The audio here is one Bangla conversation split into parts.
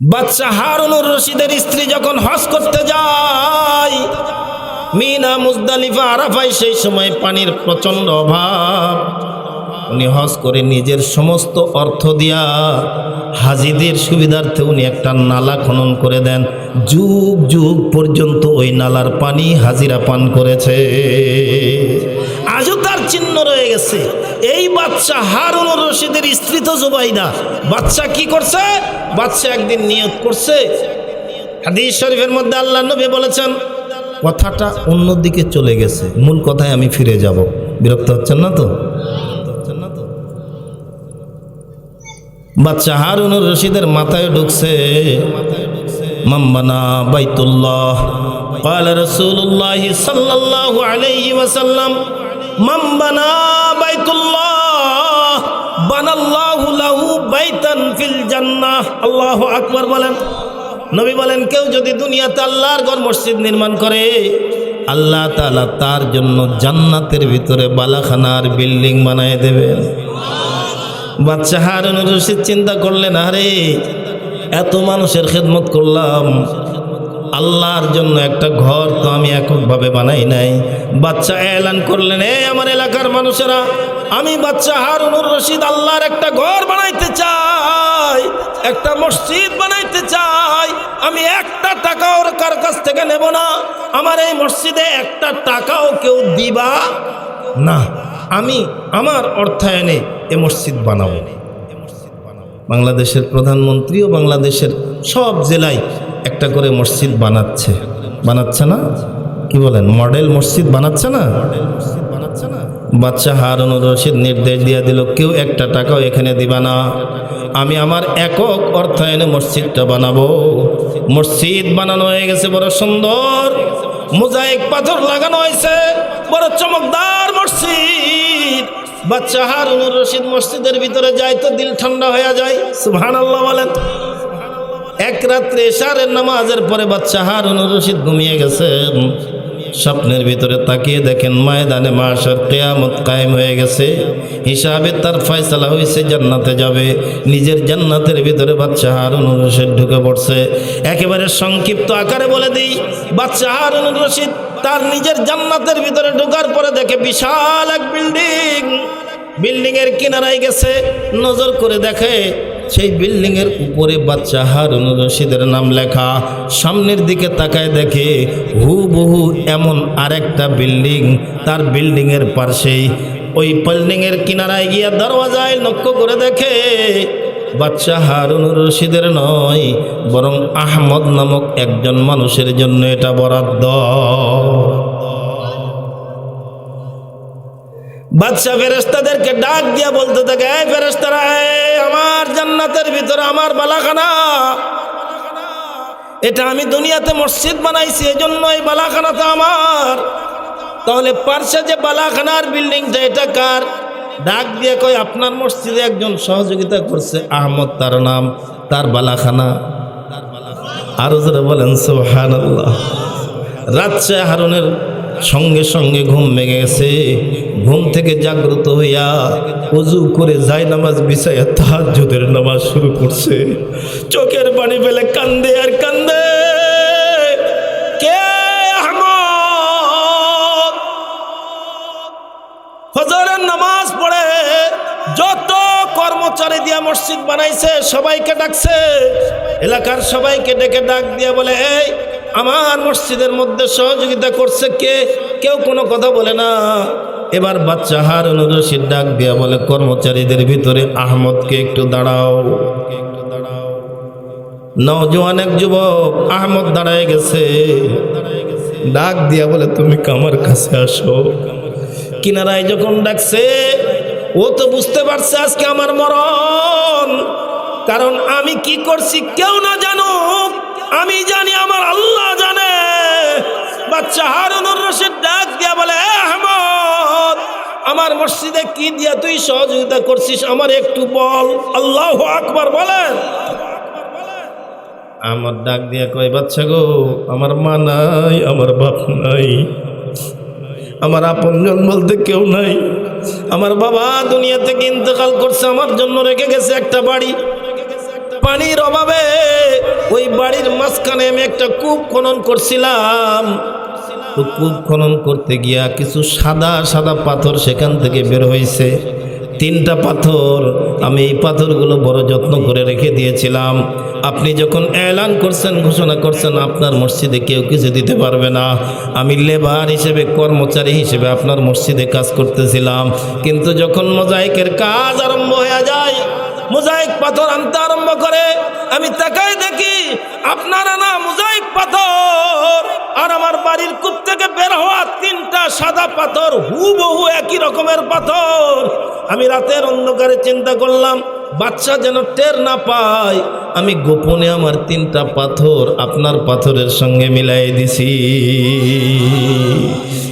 বাচ্চা হারুনুর রশিদের স্ত্রী যখন হজ করতে যায়, মিনা, মুজদালিফা, আরাফাই সেই সময় পানির প্রচণ্ড অভাব। উনি হজ করে নিজের সমস্ত অর্থ দিয়া হাজিদের সুবিধার্থে উনি একটা নালা খনন করে দেন। যুগ যুগ পর্যন্ত ওই নালার পানি হাজিরা পান করেছে। আজও তার চিহ্ন রয়ে গেছে। এই বাচ্চা হারুনুর রশিদের স্ত্রী তো জুবাইদা। বাচ্চা কি করছে? বাচ্চা একদিন নিয়ত করছে হাদিস শরীফের মধ্যে আল্লাহ নবী বলেছেন কথাটা অন্যদিকে চলে গেছে মূল কথায় আমি ফিরে যাব বিরক্ত হচ্ছেন না তো বাচ্চা হারুনুর রশিদের মাথায় ঢুকছে মাম্বানা বাইতুল্লাহ قال رسول الله صلى الله عليه وسلم من بنى بيت الله بنى الله বাইতান ফিল জান্নাহ। আল্লাহ আকবর বলেন। নবী বলেন, কেউ যদি দুনিয়াতে আল্লাহর গড় মসজিদ নির্মাণ করে, আল্লাহ তালা তার জন্য জান্নাতের ভিতরে বালাখানার বিল্ডিং বানায় দেবেন বাচ্চা হারুন রশিদ চিন্তা করলেন, আরে, এত মানুষের খেদমত করলাম। আল্লাহর জন্য একটা ঘর তো আমি এককভাবে বানাই নাই। বাচ্চা এলান করলেন এই আমার এলাকার মানুষেরা, আমি বাচ্চা হারুনুর রশিদ আল্লাহর একটা ঘর বানাইতে চাই, একটা মসজিদ বানাইতে চাই, আমি একটা টাকাও কার কাছ থেকে নেব না, আমার এই মসজিদে একটা টাকাও কেউ দিবা না, আমি আমার অর্থায়নে এ মসজিদ বানাবো। বাংলাদেশের প্রধানমন্ত্রী ও বাংলাদেশের সব জেলায় একটা করে মসজিদ বানাচ্ছে। বানাচ্ছে না? কি বলেন? মডেল মসজিদ বানাচ্ছে না? বাচ্চা হারুন রশিদ নির্দেশ দিয়ে দিল, কেউ একটা টাকাও এখানে দিবা না। আমি আমার একক অর্থায়নে মসজিদটা বানাবো। মসজিদ বানানো হয়ে গেছে, বড় সুন্দর। মোজাইক পাথর লাগানো হয়েছে, বড় চমকদার মসজিদ। বাচ্চা হারুনুর রশিদ মসজিদের ভিতরে যায় তো দিল ঠান্ডা হয়ে যায়। সুহান আল্লাহ বলেন। এক রাত্রে সারের নামাজের পরে বাচ্চা হারুনুর রশিদ ঘুমিয়ে গেছেন। স্বপ্নের ভিতরে তাকিয়ে দেখেন ময়দানে মাসার কেয়ামত কায়েম হয়ে গেছে। হিসাবে তার ফয়সালা হয়েছে জান্নাতে যাবে। নিজের জান্নাতের ভিতরে বাচ্চা হারুনুর রশিদ ঢুকে পড়ছে। একেবারে সংক্ষিপ্ত আকারে বলে দিই, বাচ্চা হারুনুর রশিদ তার নিজের জান্নাতের ভিতরে ঢোকার পরে দেখে বিশাল এক বিল্ডিং। বিল্ডিং এর কিনারায় গেছে, নজর করে দেখে সেই বিল্ডিং এর উপরে বাচ্চা হারুন রশিদের নাম লেখা। সামনের দিকে তাকায় দেখে হু হুবহু এমন আরেকটা বিল্ডিং, তার বিল্ডিং এর পাশেই। ওই বিল্ডিং এর কিনারায় গিয়া দরওয়াজায় লক্ষ্য করে দেখে, বাচ্চা হারুন রশিদের নয়, বরং আহমদ নামক একজন মানুষের জন্য এটা বরাদ্দ। বাদশাহ ফেরেস্তাদেরকে ডাক দিয়া বলতে থাকে, এই ফেরেস্তারা আমার জান্নাতের ভিতরে আমার বালাখানা। এটা আমি দুনিয়াতে মসজিদ বানাইছি এই জন্য এই বালাখানাটা আমার। তাহলে পার্শ্বে যে বালাখানার বিল্ডিংটা, এটা কার? ডাক দিয়ে কয়, আপনার মসজিদে একজন সহযোগিতা করছে, আহমদ, তার নাম, তার বালাখানা। আরও যারা বলেন সোহান আল্লাহ হারুনের সঙ্গে সঙ্গে ঘুম ভেঙে গেছে। ঘুম থেকে জাগ্রত হইয়া অজু করে যাই নামাজ বিছাইয়া তাহাজ্জুদের নামাজ শুরু করছে। চোখের পানি ফেলে কান্দে আর কান্দে। কে আহমদ? ফজরের নামাজ পড়ে যত মসজিদ বানাইছে ডাকছে। এলাকার ডেকে ডাক দিয়া বলে আমার মসজিদের মধ্যে সহযোগিতা করছে কে? কেউ কোনো কথা বলে না। এবার বাচ্চা হারুন রশিদ ডাক দিয়া বলে, কর্মচারীদের ভিতরে আহমদকে একটু দাঁড়াও। নওজোয়ান এক যুবক, আহমদ দাঁড়ায় গেছে। ডাক দিয়া বলে, তুমি কামার কাছে আসো। কিনারায় যখন ডাকছে, ও তো বুঝতে পারছে আজকে আমার মরণ, কারণ আমি কি করছি কেউ না জানো আমি জানি আমার আল্লাহ জানে। বাচ্চা হারুনুর রশিদ আমার মসজিদে কি দিয়া তুই সহযোগিতা করছিস? আমার একটু বল। আল্লাহ আকবার বলেন। আমার ডাক দিয়া কয়, বাচ্চা গো, আমার মা নাই, আমার বাপ নাই। আমার আপনজন বলতে কেউ নাই। আমার বাবা দুনিয়া থেকে ইন্তকাল করছে, আমার জন্য রেখে গেছে একটা বাড়ি। পানির অভাবে ওই বাড়ির মাঝখানে আমি একটা কূপ খনন করছিলাম। কূপ খনন করতে গিয়া কিছু সাদা সাদা পাথর সেখান থেকে বের হয়েছে তিনটা পাথর আমি এই পাথরগুলো বড় যত্ন করে রেখে দিয়েছিলাম। আপনি যখন এলান করছেন, ঘোষণা করছেন, আপনার মসজিদে কেউ কিছু দিতে পারবে না। আমি লেবার হিসেবে, কর্মচারী হিসেবে আপনার মসজিদে কাজ করতেছিলাম। কিন্তু যখন মোজাইকের কাজ আরম্ভ হয়ে যায়, মোজাইক পাথর আনতে আরম্ভ করে আমি তাকাই দেখি আপনারা না মোজাইক পাথর আর আমার বাড়ির কূপ থেকে বের হওয়া তিনটা সাদা পাথর হুবহু একই রকমের পাথর। আমি রাতের অন্ধকারে চিন্তা করলাম, বাচ্চা যেন টের না পায়। আমি গোপনে আমার তিনটা পাথর আপনার পাথরের সঙ্গে মিলাই দিছি।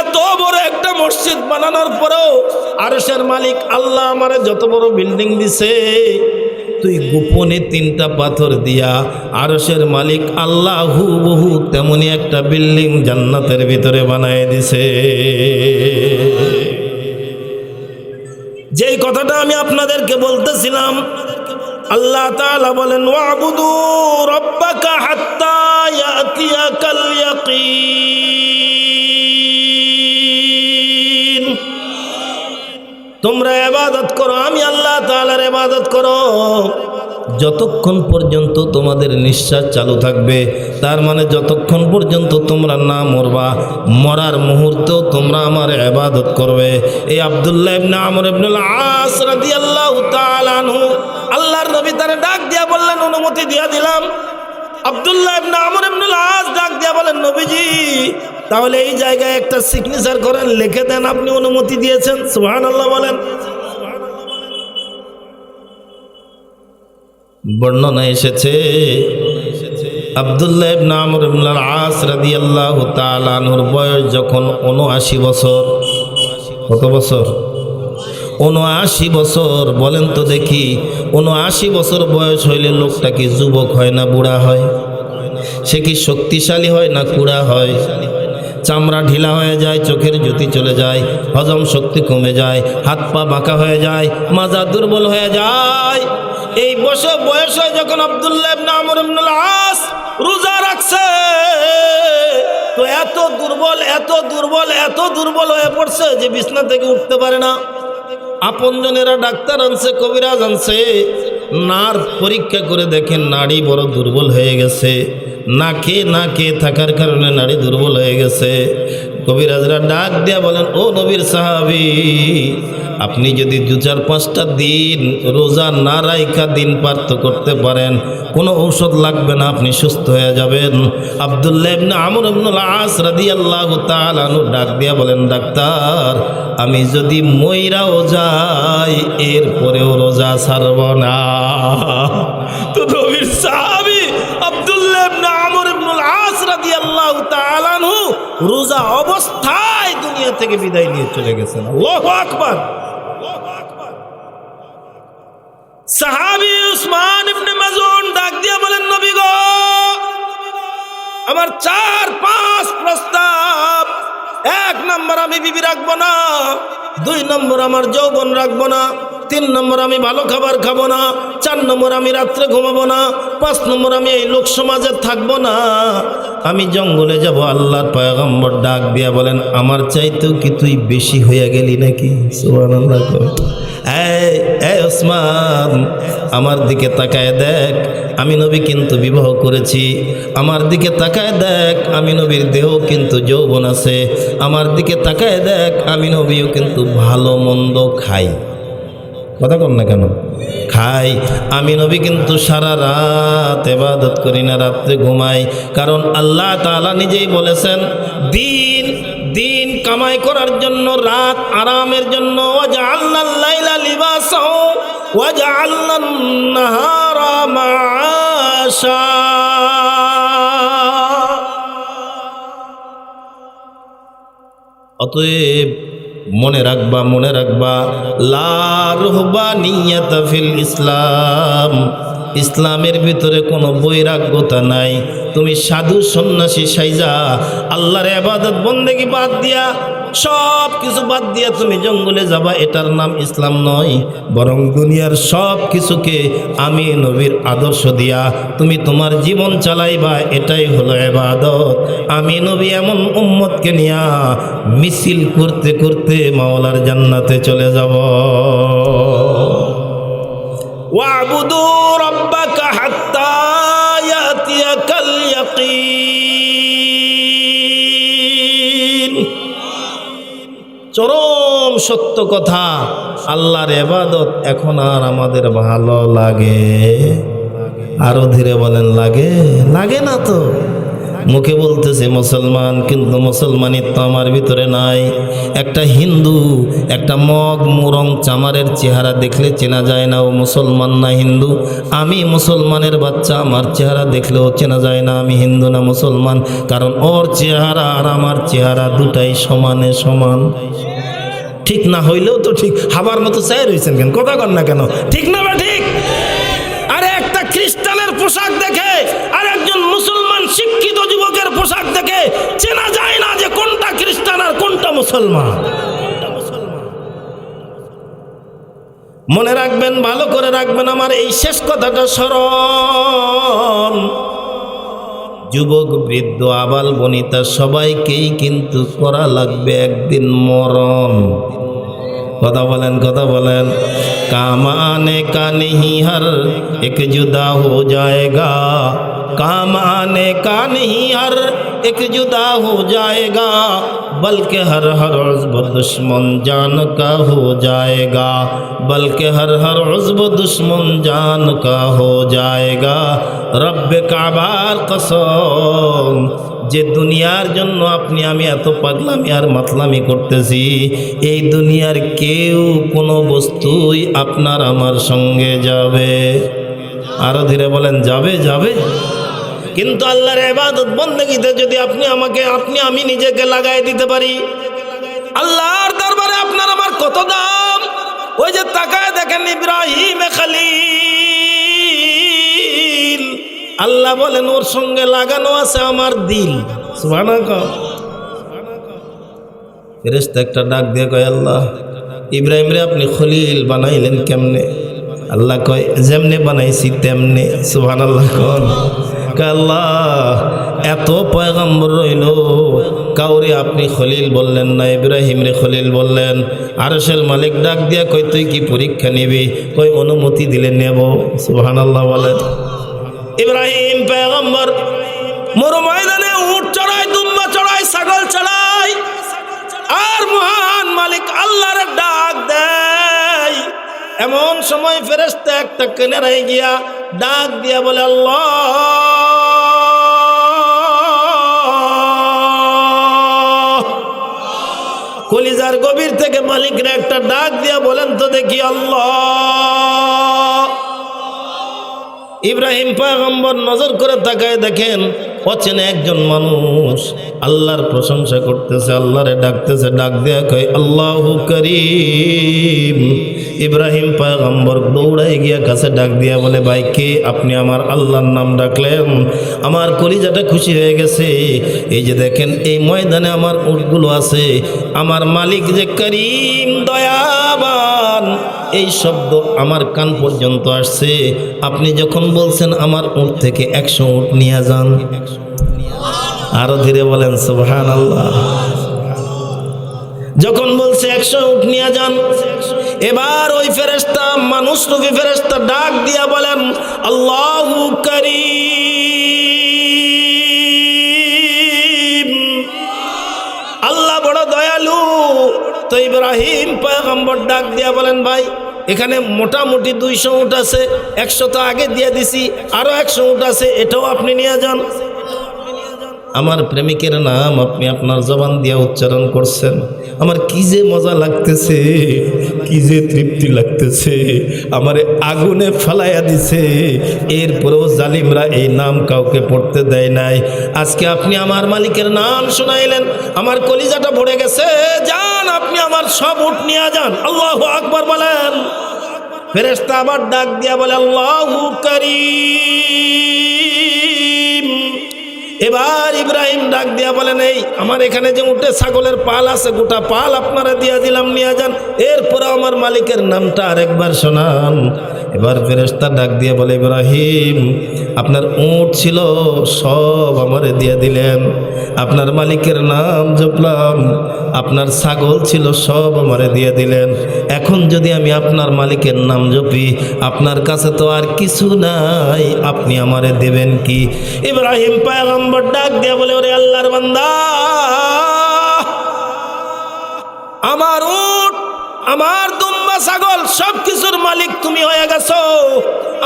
এত বড় একটা মসজিদ বানানোর পরেও আরশের মালিক আল্লাহ আমারে যত বড় বিল্ডিং দিছে, তুই গোপনে তিনটা পাথর দিয়া আরশের মালিক আল্লাহ হুবহু তেমনি একটা বিল্ডিং জান্নাতের ভিতরে বানায় দিছে। যেই কথাটা আমি আপনাদেরকে বলতেছিলাম, আল্লাহ তাআলা বলেন, ওয়াবুদু রব্বাকা হাত্তা ইয়াতিয়াকাল ইয়াকিন। তোমরা এবাদত করো, আমি আল্লাহ তাআলার এবাদত করো। যতক্ষণ পর্যন্ত তোমাদের নিঃশ্বাস চালু থাকবে, তার মানে যতক্ষণ পর্যন্ত তোমরা না মরবা, মরার মুহূর্তেও তোমরা আমার ইবাদত করবে। এই আব্দুল্লাহ ইবনে আমর ইবনে আস রাদিয়াল্লাহু তাআলা আনহু, আল্লাহর নবী তারে ডাক দিয়া বললেন, অনুমতি দিয়া দিলাম। আব্দুল্লাহ ইবনে আমর ইবনে আস ডাক দিয়া বলেন, নবীজি তাহলে এই জায়গায় একটা সিগনেচার করেন, লিখে দেন, আপনি অনুমতি দিয়েছেন। সুহান আল্লাহ বলেন। বর্ণনা এসেছে, আবদুল্লাহ ইবনে আমর ইবনে আস রাদিয়াল্লাহু তাআলা আনহুর বয়স যখন 79 বছর। কত বছর? উনআশি বছর, বলেন তো দেখি উনআশি বছর বয়স হইলে লোকটা কি যুবক হয় না বুড়া হয়? সে কি শক্তিশালী হয় না কুড়া হয়? চামড়া ঢিলা হয়ে যায়, চোখের জ্যোতি চলে যায়, হজম শক্তি কমে যায়, হাত পা বাঁকা হয়ে যায়, মাজা দুর্বল হয়ে যায়। এই বসে বয়স যখন আবদুল্লাহ আমর রোজা রাখছে, তো এত দুর্বল এত দুর্বল এত দুর্বল হয়ে পড়ছে যে বিছনা থেকে উঠতে পারে না। আপনজনেরা ডাক্তার আনছে, কবিরাজ আনছে নার পরীক্ষা করে দেখেন নাড়ি বড় দুর্বল হয়ে গেছে। না কে না কে থাকার কারণে নাড়ি দুর্বল হয়ে গেছে। কবিরাজরা ডাক দিয়া বলেন, ও নবীর সাহাবি আপনি যদি দু চার পাঁচটা দিন রোজা না রাইখা দিন পার্থ করতে পারেন, কোনো ঔষধ লাগবে না, আপনি সুস্থ হয়ে যাবেন। আবদুল্লাহ আমর আস রাদিয়াল্লাহু তাআলা আনহু ডাক দিয়া বলেন, ডাক্তার, আমি যদি মইরাও যাই এরপরেও রোজা ছাড়ব না। তো নবীর সাহাবী আব্দুল্লাহ আমর ইবনুল আস রাদিয়াল্লাহু তাআলা রোজা অবস্থায় দুনিয়া থেকে বিদায় নিয়ে চলে গেছেন। আকবার। সাহাবী উসমান ইবনে মাজুন ডাক দিয়া বলেন, নবী গো, আমার চার পাঁচ প্রস্তাব, এক নম্বর আমি বিবি রাখব না, দুই নম্বর আমার যৌবন রাখব না। তিন নম্বর আমি ভালো খাবার খাব না, চার নম্বর আমি রাত্রে ঘুমাবো না, পাঁচ নম্বর আমি এই লোক সমাজে থাকব না। আমি জঙ্গলে যাব, আল্লাহর পয়গম্বর ডাক দিয়া বলেন, আমার চাইতেও কি তুই বেশি হইয়া গেলি নাকি? ওসমান, আমার দিকে তাকায় দেখ, আমি নবী কিন্তু বিবাহ করেছি। আমার দিকে তাকায় দেখ, আমি নবীর দেহ কিন্তু যৌবন আছে। আমার দিকে তাকায় দেখ, আমি নবীও কিন্তু ভালো মন্দ খাই। কথা কন না কেন? খাই। আমি নবী কিন্তু সারা রাত এবাদত করি না, রাত্রে ঘুমাই। কারণ আল্লাহ তালা নিজেই বলেছেন, দিন দিন কামাই করার জন্য, রাত আরামের জন্য অতএব মনে রাখবা মনে রাখবা। ফিল ইসলাম। ইসলামের ভিতরে কোনো বৈরাগ্যতা নাই। তুমি সাধু সন্ন্যাসী সাইজা, আল্লাহর আবাদত বন্দেগি বাদ দিয়া সব কিছু বাদ দিয়ে তুমি জঙ্গলে যাবা, এটার নাম ইসলাম নয়। বরং দুনিয়ার সব কিছুকে আমি নবীর আদর্শ দিয়া তুমি তোমার জীবন চালাইবা, এটাই হলো এবাদত আমি নবী এমন উম্মতকে নিয়া মিছিল করতে করতে মাওলার জান্নাতে চলে যাব। ওয়াবুদুর সত্য কথা। আল্লাহর এবাদত এখন আর আমাদের ভালো লাগে। আরও ধীরে বলেন, লাগে? লাগে না তো। মুখে বলতেছে, মুসলমান, কিন্তু মুসলমানিত্ব আমার ভিতরে নাই। একটা হিন্দু, একটা মগ মুরং চামারের চেহারা দেখলে চেনা যায় না, ও মুসলমান না হিন্দু? আমি মুসলমানের বাচ্চা, আমার চেহারা দেখলেও চেনা যায় না, আমি হিন্দু না মুসলমান। কারণ ওর চেহারা আর আমার চেহারা দুটাই সমানে সমান। ঠিক না হইলেও তো ঠিক, হাবার মতো চাই রয়েছেন কেন? কথা কন না কেন? ঠিক না বা ঠিক? আরে একটা খ্রিস্টানের পোশাক দেখে আর একজন মুসলমান শিক্ষিত যুবকের পোশাক দেখে চেনা যায় না যে কোনটা খ্রিস্টান আর কোনটা মুসলমান। মনে রাখবেন, ভালো করে রাখবেন, আমার এই শেষ কথাটা স্মরণ যুবক, বৃদ্ধ, আবাল বনিতা সবাইকেই কিন্তু করা লাগবে একদিন মরণ। কথা বলেন কথা বলেন। কামানে কানে হিহার এক জুদা হো যায়গা। কামানে কানে হিহার এক জুদা হো যায়গা। بلکہ ہر ہر عزب دشمن جان کا ہو جائے گا بلکہ ہر ہر عزب دشمن جان کا ہو جائے گا رب کعبار قسم যে দুনিয়ার জন্য আপনি আমি এত পাগলামি আর মাতলামি করতেছি, এই দুনিয়ার কেউ কোনো বস্তুই আপনার আমার সঙ্গে যাবে। আরও ধীরে বলেন, যাবে যাবে। কিন্তু আল্লাহর এবাদত বন্দেগীতে যদি আপনি আমাকে, আপনি আমি নিজেকে লাগাই দিতে পারি। আল্লাহর দরবারে আপনার আমার কত দাম? ওই যে তাকায় দেখেন ইব্রাহিম খালিল। আল্লাহ বলেন, ওর সঙ্গে লাগানো আছে আমার দিল। একটা ডাক দিয়ে কয়, আল্লাহ, ইব্রাহিম রে আপনি খলিল বানাইলেন কেমনে? আল্লাহ কয়, যেমনে বানাইছি তেমনে। সুহান আল্লাহ কয় আল্লাহ, এত পয়গম্বর রইল। কাউরে আপনি খলিল বললেন না, ইব্রাহিম রে খলিল বললেন। আরশের মালিক ডাক দিয়া কই তুই কি পরীক্ষা নিবি? কই অনুমতি দিলে নেব। সুহান আল্লাহ বলেন। ইব্রাহিম পেগম্বর মরু ময়দানে উট চড়াই দুম্বা চড়াই ছাগল চড়াই আর মহান মালিক আল্লাহর ডাক দেয়। এমন সময় ফেরেস্তা একটা কেনারাই গিয়া ডাক দিয়া বলে, আল্লাহ কলিজার গভীর থেকে মালিকরা একটা ডাক দিয়া বলেন তো দেখি আল্লাহ। ইব্রাহিম পায়গম্বর নজর করে তাকায় দেখেন অচেনা একজন মানুষ। আল্লাহর প্রশংসা করতেছে, আল্লাহরে ডাকতেছে, ডাক দেয়া কয়, আল্লাহ করিম। ইব্রাহিম পয়গম্বর দৌড়াই গিয়া কাছে ডাক দিয়া বলে, ভাই, কে আপনি? আমার আল্লাহর নাম ডাকলেন। আমার কলিজাটা খুশি হয়ে গেছে। এই যে দেখেন, এই ময়দানে আমার উটগুলো আছে। আমার মালিক যে করিম, দয়াবান, এই শব্দ আমার কান পর্যন্ত আসছে। আপনি যখন বলছেন, আমার উট থেকে একশো উট নিয়ে যান। আরও ধীরে বলেন সুবহান আল্লাহ যখন বলছে, একশো উঠ নিয়ে যান। এবার ওই ফেরেস্তা মানুষ রূপী ফেরেস্তা ডাক দিয়া বলেন, আল্লাহ করিম। আল্লাহ বড় দয়ালু। তো ইব্রাহিম পয়গম্বর ডাক দিয়া বলেন, ভাই, এখানে মোটামুটি দুইশো উঠ আছে। একশো তো আগে দিয়ে দিছি, আরও একশো উঠ আছে, এটাও আপনি নিয়ে যান। আমার প্রেমিকের নাম আপনি আপনার জবান দিয়ে উচ্চারণ করছেন। আমার কি যে মজা লাগতেছে, কি যে তৃপ্তি লাগতেছে, আমার আগুনে ফেলাইয়া দিছে। এরপরেও জালিমরা এই নাম কাউকে পড়তে দেয় নাই। আজকে আপনি আমার মালিকের নাম শোনাইলেন, আমার কলিজাটা ভরে গেছে। যান, আপনি আমার সব উঠ নিয়ে যান। আল্লাহ আকবর বলেন। ফেরেস্তা আবার ডাক দিয়া বলে, আল্লাহ করিম। এবার ইব্রাহিম ডাক দিয়া বলেন, এই, আমার এখানে যে উঠে ছাগলের পাল আছে, গোটা পাল আপনারা দিয়া দিলাম, নিয়ে যান। এরপরে আমার মালিকের নামটা আরেকবার শোনান। এবার ফেরেস্তা ডাক দিয়ে বলে, ইব্রাহিম, আপনার উঁট ছিল, সব আমারে দিয়ে দিলেন। আপনার মালিকের নাম জপলাম, আপনার ছাগল ছিল, সব আমারে দিয়ে দিলেন। এখন যদি আমি আপনার মালিকের নাম জপি, আপনার কাছে তো আর কিছু নাই, আপনি আমারে দেবেন কি? ইব্রাহিম পায়গম্বর ডাক দিয়ে বলে, ওরে আল্লাহর বান্দা, আমার উট, আমার দুম্বা ছাগল সব কিছুর মালিক তুমি হয়ে গেছো।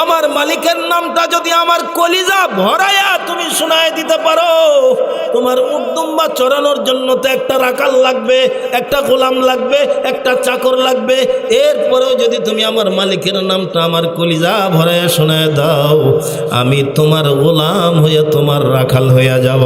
আমার মালিকের নামটা যদি আমার কলিজা ভরায়া তুমি শোনায় দিতে পারো। তোমার উদ্দুম্বা চড়ানোর জন্য তো একটা রাকাল লাগবে, একটা গোলাম লাগবে, একটা চাকর লাগবে। এরপরেও যদি তুমি আমার মালিকের নামটা আমার কলিজা ভরায়া শোনায় দাও, আমি তোমার গোলাম হয়ে তোমার রাখাল হইয়া যাব।